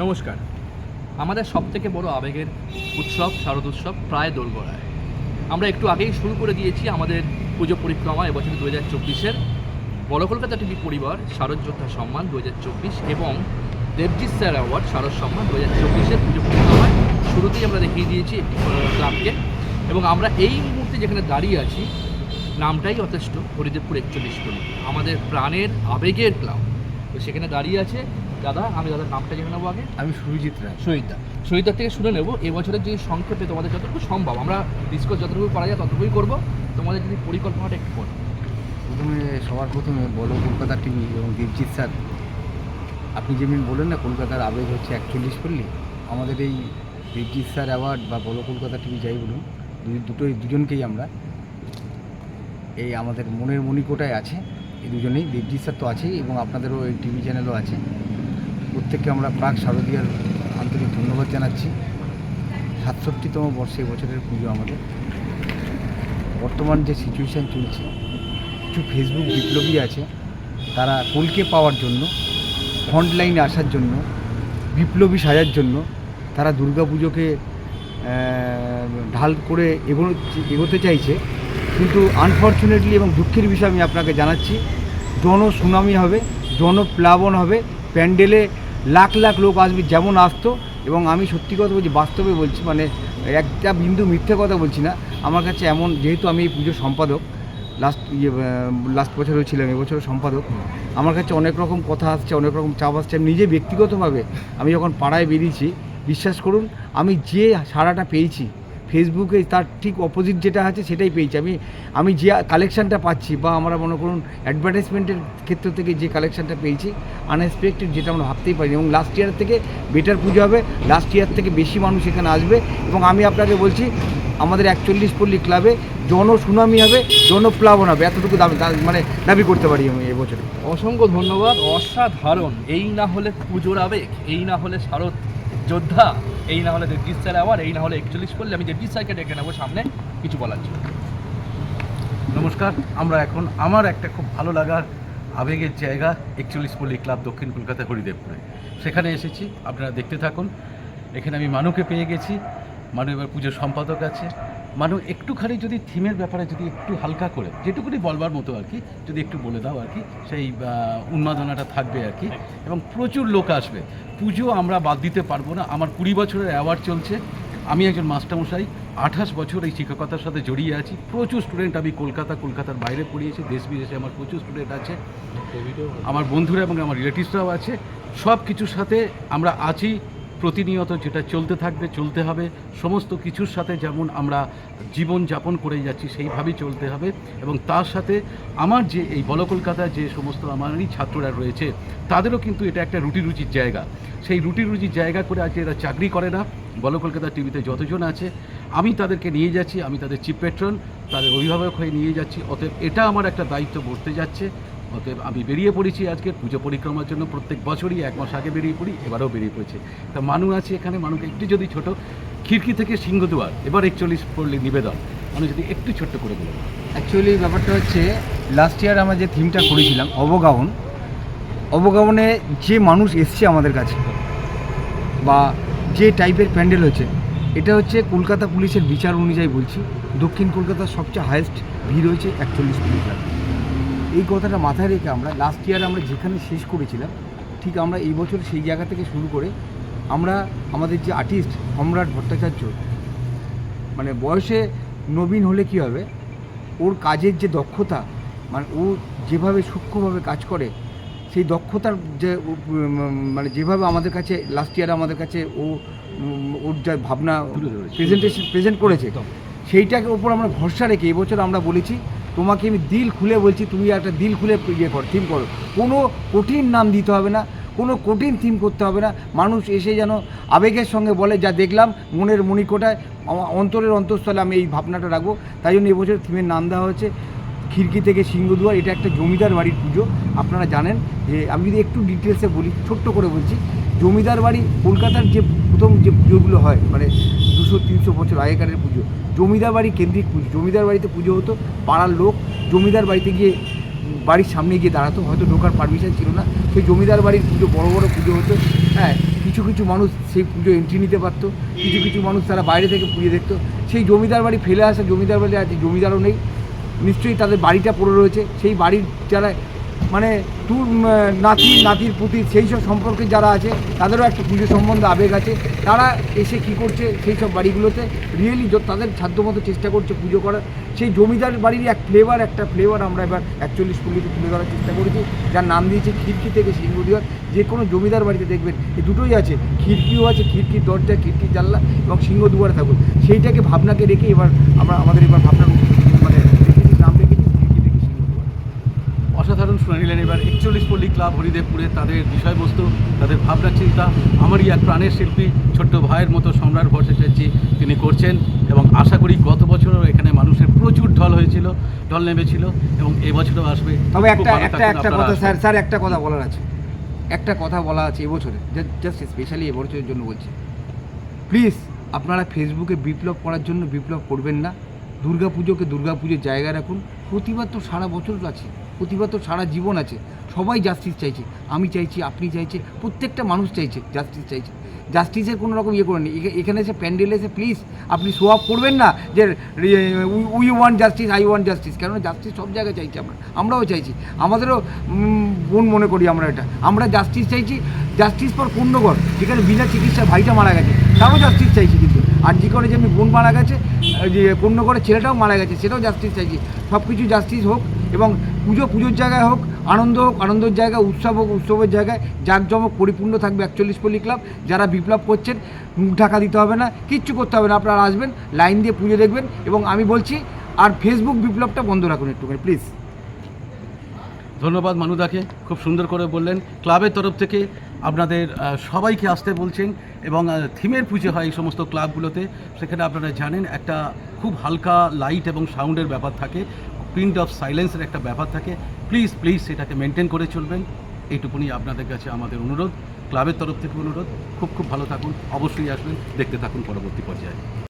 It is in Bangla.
নমস্কার। আমাদের সব থেকে বড় আবেগের উৎসব, শারদ উৎসব প্রায় দোলগড়ায়। আমরা একটু আগেই শুরু করে দিয়েছি আমাদের পুজো পরিক্রমা এবছর দু হাজার চব্বিশের। বড় কলকাতা টিভি পরিবার, শারদ যোদ্ধা সম্মান দু হাজার চব্বিশ এবং দেবজিৎ স্যার অ্যাওয়ার্ড, শারদ সম্মান দু হাজার চব্বিশের পুজো পরিক্রমায়। শুরুতেই আমরা দেখিয়ে দিয়েছি ক্লাবকে এবং আমরা এই মুহূর্তে যেখানে দাঁড়িয়ে আছি, নামটাই যথেষ্ট, হরিদেবপুর একচল্লিশ কোটি আমাদের প্রাণের আবেগের ক্লাব তো সেখানে দাঁড়িয়ে আছে দাদা আমি দাদার নামটা জেনে নেব আগে। আমি সুরজিৎ রায়। শহীদদা শহীদদার থেকে শুনে নেব এবছরের যে সংক্ষেপে তোমাদের যতটুকু সম্ভব আমরা ডিসকাস যতটুকু করা যায় ততটুকুই করব। তোমাদের যদি পরিকল্পনাটা একটু করো প্রথমে সবার প্রথমে বলো কলকাতা টিভি এবং দেবজিৎ স্যার। আপনি যেমন বললেন না কলকাতার আবেগ হচ্ছে একচল্লিশ পল্লী। আমাদের এই দেবজিৎ স্যার অ্যাওয়ার্ড বা বলো কলকাতা টিভি যাই বলুন দুই- দুটোই দুজনকেই আমরা এই আমাদের মনের মণিকোটায় আছে। এই দুজনেই দেবজিৎ স্যার তো আছেই এবং আপনাদেরও এই টিভি চ্যানেলও আছে। প্রত্যেককে আমরা প্রাক শারদীয়ার আন্তরিক ধন্যবাদ জানাচ্ছি। সাতষট্টিতম বর্ষে এবছরের পুজো আমাদের। বর্তমান যে সিচুয়েশান চলছে, কিছু ফেসবুক বিপ্লবী আছে, তারা কলকে পাওয়ার জন্য ফ্রন্ট লাইনে আসার জন্য, বিপ্লবী সাজার জন্য, তারা দুর্গাপুজোকে ঢাল করে এগোনো, এগোতে চাইছে। কিন্তু আনফর্চুনেটলি এবং দুঃখের বিষয় আমি আপনাকে জানাচ্ছি জন সুনামি হবে, জনপ্লাবন হবে, প্যান্ডেলে লাখ লাখ লোক আসবে যেমন আসতো এবং আমি সত্যি কথা বলছি, বাস্তবে বলছি মানে একটা বিন্দু মিথ্যে কথা বলছি না, আমার কাছে এমন যেহেতু আমি এই পুজোর সম্পাদক লাস্ট ইয়ে লাস্ট বছরও ছিলাম এবছরও সম্পাদক, আমার কাছে অনেক রকম কথা আসছে, অনেক রকম চাপ আসছে, আমি নিজে ব্যক্তিগতভাবে আমি যখন পাড়ায় বেরিয়েছি, বিশ্বাস করুন, আমি যে সাড়াটা পেয়েছি ফেসবুকে তার ঠিক অপোজিট যেটা আছে সেটাই পেয়েছি। আমি আমি যে কালেকশানটা পাচ্ছি বা আমরা মনে করুন অ্যাডভার্টাইজমেন্টের ক্ষেত্র থেকে যে কালেকশানটা পেয়েছি আনএক্সপেক্টেড যেটা আমরা ভাবতেই পারিনি। এবং লাস্ট ইয়ার থেকে বেটার পুজো হবে লাস্ট ইয়ার থেকে বেশি মানুষ এখানে আসবে। এবং আমি আপনাকে বলছি, আমাদের একচল্লিশ পল্লী ক্লাবে জন সুনামি হবে জনপ্লাবন হবে। এতটুকু দাবি মানে দাবি করতে পারি আমি এবছরে। অসংখ্য ধন্যবাদ। অসাধারণ। এই না হলে পুজোর আবেগ, এই না হলে শারদ যোদ্ধা এই না হলে তেত্রিশ স্যার আবার, এই না হলে একচল্লিশ করলে আমি তেত্রিশ স্যারকে ডেকে নেব সামনে, কিছু বলার জন্য নমস্কার, আমরা এখন আমার একটা খুব ভালো লাগার, আবেগের জায়গা একচল্লিশ পল্লী ক্লাব দক্ষিণ কলকাতা হরিদেবপুরে। সেখানে এসেছি, আপনারা দেখতে থাকুন। এখানে আমি মানুকে পেয়ে গেছি। মানু এবার পুজোর সম্পাদক আছে। মানু একটুখানি যদি থিমের ব্যাপারে যদি একটু হালকা করে যেটুকুনি বলবার মতো আর কি যদি একটু বলে দাও আর কি সেই উন্মাদনাটা থাকবে আর কি। এবং প্রচুর লোক আসবে। পুজো আমরা বাদ দিতে পারব না। আমার কুড়ি বছরের অ্যাওয়ার্ড চলছে। আমি একজন মাস্টারমশাই। আঠাশ বছর এই শিক্ষকতার সাথে জড়িয়ে আছি। প্রচুর স্টুডেন্ট আমি কলকাতা কলকাতার বাইরে পড়িয়েছি। দেশ বিদেশে আমার প্রচুর স্টুডেন্ট আছে। আমার বন্ধুরা এবং আমার রিলেটিভসরাও আছে। সব কিছুর সাথে আমরা আছি। প্রতিনিয়ত যেটা চলতে থাকবে, চলতে হবে। সমস্ত কিছুর সাথে যেমন আমরা জীবন যাপন করে যাচ্ছি, সেইভাবেই চলতে হবে। এবং তার সাথে আমার যে এই বল কলকাতায় যে সমস্ত আমারই ছাত্ররা রয়েছে, তাদেরও কিন্তু এটা একটা রুটি রুচির জায়গা। সেই রুটি রুচির জায়গা করে আজকে এরা চাকরি করে না। বল কলকাতা টিভিতে যতজন আছে, আমি তাদেরকে নিয়ে যাচ্ছি, আমি তাদের চিফ পেট্রন তাদের অভিভাবক হয়ে নিয়ে যাচ্ছি। অতএব এটা আমার একটা দায়িত্ব বর্তে যাচ্ছে। অতএব আমি বেরিয়ে পড়েছি আজকে, পুজো পরিক্রমার জন্য প্রত্যেক বছরই এক মাস আগে বেরিয়ে পড়ি, এবারেও বেরিয়ে পড়েছি। তা মানু আছে এখানে, মানুকে একটু যদি ছোট, খিড়কি থেকে সিংহদুয়ার, এবার একচল্লিশ পড়লে নিবেদন। আমি যদি একটু ছোট্ট করে বলব অ্যাকচুয়ালি ব্যাপারটা হচ্ছে লাস্ট ইয়ার আমরা যে থিমটা করেছিলাম, অবগাহন, অবগাহনে যে মানুষ এসছে আমাদের কাছে, বা যে টাইপের প্যান্ডেল হচ্ছে, এটা হচ্ছে কলকাতা পুলিশের বিচার অনুযায়ী বলছি। দক্ষিণ কলকাতার সবচেয়ে হায়েস্ট ভিড় হয়েছে একচল্লিশ পুলিশ এই কথাটা মাথায় রেখে আমরা লাস্ট ইয়ার আমরা যেখানে শেষ করেছিলাম ঠিক আমরা এই বছর সেই জায়গা থেকে শুরু করে আমরা আমাদের যে আর্টিস্ট সম্রাট ভট্টাচার্য মানে বয়সে নবীন হলে কী হবে? ওর কাজের যে দক্ষতা মানে ও যেভাবে সূক্ষ্মভাবে কাজ করে সেই দক্ষতার যে মানে যেভাবে আমাদের কাছে লাস্ট ইয়ার আমাদের কাছে ও ওর যা ভাবনা প্রেজেন্টেশন প্রেজেন্ট করেছে সেইটাকে ওপর আমরা ভরসা রেখে এবছর আমরা বলেছি তোমাকে আমি দিল খুলে বলছি, তুমি একটা দিল খুলে ইয়ে কর থিম করো। কোনো কঠিন নাম দিতে হবে না, কোনো কঠিন থিম করতে হবে না। মানুষ এসে যেন আবেগের সঙ্গে বলে, যা দেখলাম মনের মণিকোটায় অন্তরের অন্তঃস্থলে আমি এই ভাবনাটা রাখব। তাই জন্য এবছর থিমের নাম দেওয়া হয়েছে, খিড়কি থেকে সিংহদুয়ার। এটা একটা জমিদার বাড়ির পুজো, আপনারা জানেন। যে আমি যদি একটু ডিটেলসে বলি, ছোট্ট করে বলছি, জমিদার বাড়ি কলকাতার যে প্রথম যে পুজোগুলো হয় মানে দুশো, তিনশো বছর আগেকারের পুজো। জমিদার বাড়ি কেন্দ্রিক পুজো। জমিদার বাড়িতে পুজো হতো, পাড়ার লোক জমিদার বাড়িতে গিয়ে বাড়ির সামনে গিয়ে দাঁড়াতো। হয়তো ঢোকার পারমিশন ছিল না। সেই জমিদার বাড়ির পুজো বড় বড় পুজো হতো। হ্যাঁ কিছু কিছু মানুষ সেই পুজো এন্ট্রি নিতে পারতো। কিছু কিছু মানুষ তারা বাইরে থেকে পুজো দেখতো। সেই জমিদার বাড়ি ফেলে আসা জমিদার বাড়ি আছে জমিদারও নেই। নিশ্চয়ই তাদের বাড়িটা পড়ে রয়েছে। সেই বাড়ির যারা মানে টু নাতি, নাতির পুতি সেই সব সম্পর্কে যারা আছে, তাদেরও একটা পুজো সম্বন্ধে আবেগ আছে। তারা এসে কি করছে সেই সব বাড়িগুলোতে? রিয়েলি তাদের সাধ্যমতো চেষ্টা করছে পুজো করার। সেই জমিদার বাড়ির এক ফ্লেভার একটা ফ্লেভার আমরা এবার একচল্লিশ পল্লীতে তুলে ধরার চেষ্টা করেছি। যার নাম দিয়েছে খিড়কি থেকে সিংহদিয়ার যে কোনো জমিদার বাড়িতে দেখবেন এই দুটোই আছে। খিড়কিও আছে, খিড়কির দরজা, খিড়কির জানলা এবং সিংহদুয়ারে থাকুন। সেইটাকে ভাবনাকে রেখে এবার আমরা, আমাদের এবার ভাবনা মানে রেখেছি নাম রেখেছি খিড়কি থেকে সিংহদুয়ার অসাধারণ শুনে নিলেন। এবার একচল্লিশ পল্লী ক্লাব হরিদেবপুরে তাদের বিষয়বস্তু তাদের ভাবনা চিন্তা আমারই এক প্রাণের শিল্পী ছোট্ট ভাইয়ের মতো সম্রাট ভট্টাচার্যী তিনি করছেন এবং আশা করি গত বছরও এখানে মানুষের প্রচুর ঢল হয়েছিল ঢল নেমেছিল এবং এবছরও আসবে। তবে একটা একটা একটা কথা স্যার স্যার একটা কথা বলার আছে। একটা কথা বলা আছে এবছরে জাস্ট স্পেশালি এবছরের জন্য বলছি। প্লিজ আপনারা ফেসবুকে বিপ্লব করার জন্য বিপ্লব করবেন না। দুর্গা পুজোকে দুর্গা পুজোর জায়গায় রাখুন। প্রতিবাদ তো সারা বছর আছে প্রতিবাদ তো সারা জীবন আছে। সবাই জাস্টিস চাইছে। আমি চাইছি, আপনি চাইছে, প্রত্যেকটা মানুষ চাইছে জাস্টিস চাইছে। জাস্টিসের কোনো রকম ইয়ে করেন। এখানে এসে প্যান্ডেলে এসে প্লিজ আপনি শো আপ করবেন না যে we want justice I want justice কেননা জাস্টিস সব জায়গায় চাইছি আমরা। আমরাও চাইছি। আমাদেরও বোন মনে করি আমরা এটা। আমরা জাস্টিস চাইছি জাস্টিস ফর পূর্ণগড় যেখানে বিনা চিকিৎসায় ভাইটা মারা গেছে। তারও জাস্টিস চাইছি কিন্তু। আর যে করে যেমনি বোন মারা গেছে, যে পূর্ণগড়ের ছেলেটাও মারা গেছে, সেটাও জাস্টিস চাইছি। সব কিছু জাস্টিস হোক। এবং পুজো, পুজোর জায়গায় হোক, আনন্দ হোক, আনন্দের জায়গায়, উৎসব হোক, উৎসবের জায়গায় জাঁকজমক, পরিপূর্ণ থাকবে একচল্লিশ পল্লী ক্লাব। যারা বিপ্লব করছেন, মুখ ঢাকা দিতে হবে না, কিচ্ছু করতে হবে না, আপনারা আসবেন, লাইন দিয়ে পুজো দেখবেন এবং আমি বলছি, আর ফেসবুক বিপ্লবটা বন্ধ রাখুন একটুখানি প্লিজ ধন্যবাদ মানুদাকে, খুব সুন্দর করে বললেন। ক্লাবের তরফ থেকে আপনাদের সবাইকে আসতে বলছেন এবং থিমের পুজো হয় এই সমস্ত ক্লাবগুলোতে। সেখানে আপনারা জানেন, একটা খুব হালকা লাইট এবং সাউন্ডের ব্যাপার থাকে। প্রিন্ট অফ সাইলেন্সের একটা ব্যাপার থাকে। প্লিজ প্লিজ সেটাকে মেনটেন করে চলবেন। এইটুকুনি আপনাদের কাছে আমাদের অনুরোধ। ক্লাবের তরফ থেকে অনুরোধ। খুব খুব ভালো থাকুন। অবশ্যই আসবেন। দেখতে থাকুন পরবর্তী পর্যায়ে।